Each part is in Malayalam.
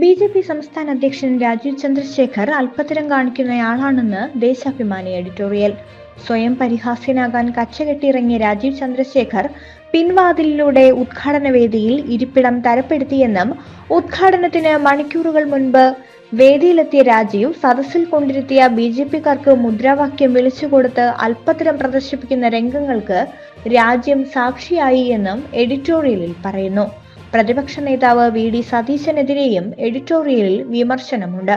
ബി ജെ പി സംസ്ഥാന അധ്യക്ഷൻ രാജീവ് ചന്ദ്രശേഖർ അല്പത്തരം കാണിക്കുന്നയാളാണെന്ന് ദേശാഭിമാനി എഡിറ്റോറിയൽ. സ്വയം പരിഹാസ്യനാകാൻ കച്ചകെട്ടിയിറങ്ങിയ രാജീവ് ചന്ദ്രശേഖർ പിൻവാതിലിലൂടെ ഉദ്ഘാടന വേദിയിൽ ഇരിപ്പിടം തരപ്പെടുത്തിയെന്നും ഉദ്ഘാടനത്തിന് മണിക്കൂറുകൾ മുൻപ് വേദിയിലെത്തിയ രാജീവ് സദസ്സിൽ കൊണ്ടിരുത്തിയ ബി ജെ പിക്കാർക്ക് മുദ്രാവാക്യം വിളിച്ചുകൊടുത്ത് അല്പത്തരം പ്രദർശിപ്പിക്കുന്ന രംഗങ്ങൾക്ക് രാജ്യം സാക്ഷിയായി എന്നും എഡിറ്റോറിയലിൽ പറയുന്നു. പ്രതിപക്ഷ നേതാവ് വി ഡി സതീശനെതിരെയും എഡിറ്റോറിയലിൽ വിമർശനമുണ്ട്.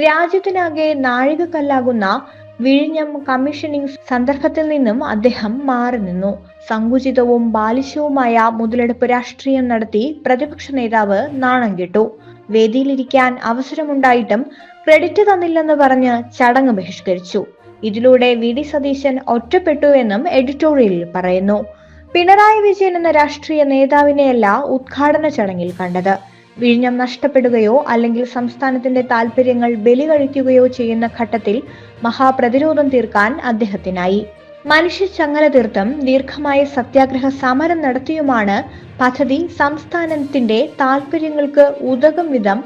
രാജ്യത്തിനാകെ നാഴികക്കല്ലാകുന്ന വിഴിഞ്ഞം കമ്മീഷനിംഗ് സന്ദർഭത്തിൽ നിന്നും അദ്ദേഹം മാറി നിന്നു. സങ്കുചിതവും ബാലിശവുമായ മുതലെടുപ്പ് രാഷ്ട്രീയം നടത്തി പ്രതിപക്ഷ നേതാവ് നാണം കെട്ടു. വേദിയിലിരിക്കാൻ അവസരമുണ്ടായിട്ടും ക്രെഡിറ്റ് തന്നില്ലെന്ന് പറഞ്ഞ് ചടങ്ങ് ബഹിഷ്കരിച്ചു. ഇതിലൂടെ വി ഡി സതീശൻ ഒറ്റപ്പെട്ടു എന്നും എഡിറ്റോറിയലിൽ പറയുന്നു. പിണറായി വിജയൻ എന്ന രാഷ്ട്രീയ നേതാവിനെയല്ല ഉദ്ഘാടന ചടങ്ങിൽ കണ്ടത്. വിഴിഞ്ഞം നഷ്ടപ്പെടുകയോ അല്ലെങ്കിൽ സംസ്ഥാനത്തിന്റെ താൽപര്യങ്ങൾ ബലി കഴിക്കുകയോ ചെയ്യുന്ന ഘട്ടത്തിൽ മഹാപ്രതിരോധം തീർക്കാൻ അദ്ദേഹത്തിനായി. മനുഷ്യ ചങ്ങല തീർത്തും ദീർഘമായ സത്യാഗ്രഹ സമരം നടത്തിയുമാണ് പദ്ധതി സംസ്ഥാനത്തിന്റെ താൽപര്യങ്ങൾക്ക് ഉതകും വിധം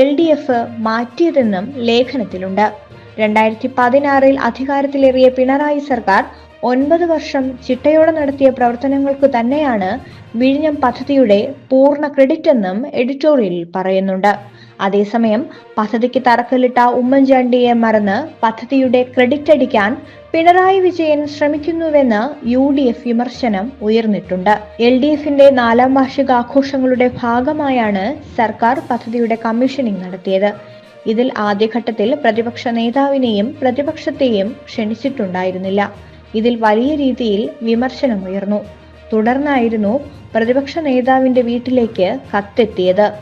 എൽ ഡി എഫ് മാറ്റിയതെന്നും ലേഖനത്തിലുണ്ട്. രണ്ടായിരത്തി പതിനാറിൽ അധികാരത്തിലേറിയ പിണറായി സർക്കാർ ഒൻപത് വർഷം ചിട്ടയോടെ നടത്തിയ പ്രവർത്തനങ്ങൾക്ക് തന്നെയാണ് വിഴിഞ്ഞം പദ്ധതിയുടെ പൂർണ ക്രെഡിറ്റ് എന്നും എഡിറ്റോറിയലിൽ പറയുന്നുണ്ട്. അതേസമയം പദ്ധതിക്ക് തറക്കല്ലിട്ട ഉമ്മൻചാണ്ടിയെ മറന്ന് പദ്ധതിയുടെ ക്രെഡിറ്റ് അടിക്കാൻ പിണറായി വിജയൻ ശ്രമിക്കുന്നുവെന്ന് യു ഡി എഫ് വിമർശനം ഉയർന്നിട്ടുണ്ട്. എൽ ഡി എഫിന്റെ നാലാം വാർഷികാഘോഷങ്ങളുടെ ഭാഗമായാണ് സർക്കാർ പദ്ധതിയുടെ കമ്മീഷനിങ് നടത്തിയത്. ഇതിൽ ആദ്യഘട്ടത്തിൽ പ്രതിപക്ഷ നേതാവിനെയും പ്രതിപക്ഷത്തെയും ക്ഷണിച്ചിട്ടുണ്ടായിരുന്നില്ല. ഇതിൽ വലിയ രീതിയിൽ വിമർശനമുയർന്നു തുടർന്നായിരുന്നു പ്രതിപക്ഷ നേതാവിന്റെ വീട്ടിലേക്ക് കത്തെത്തിയത്.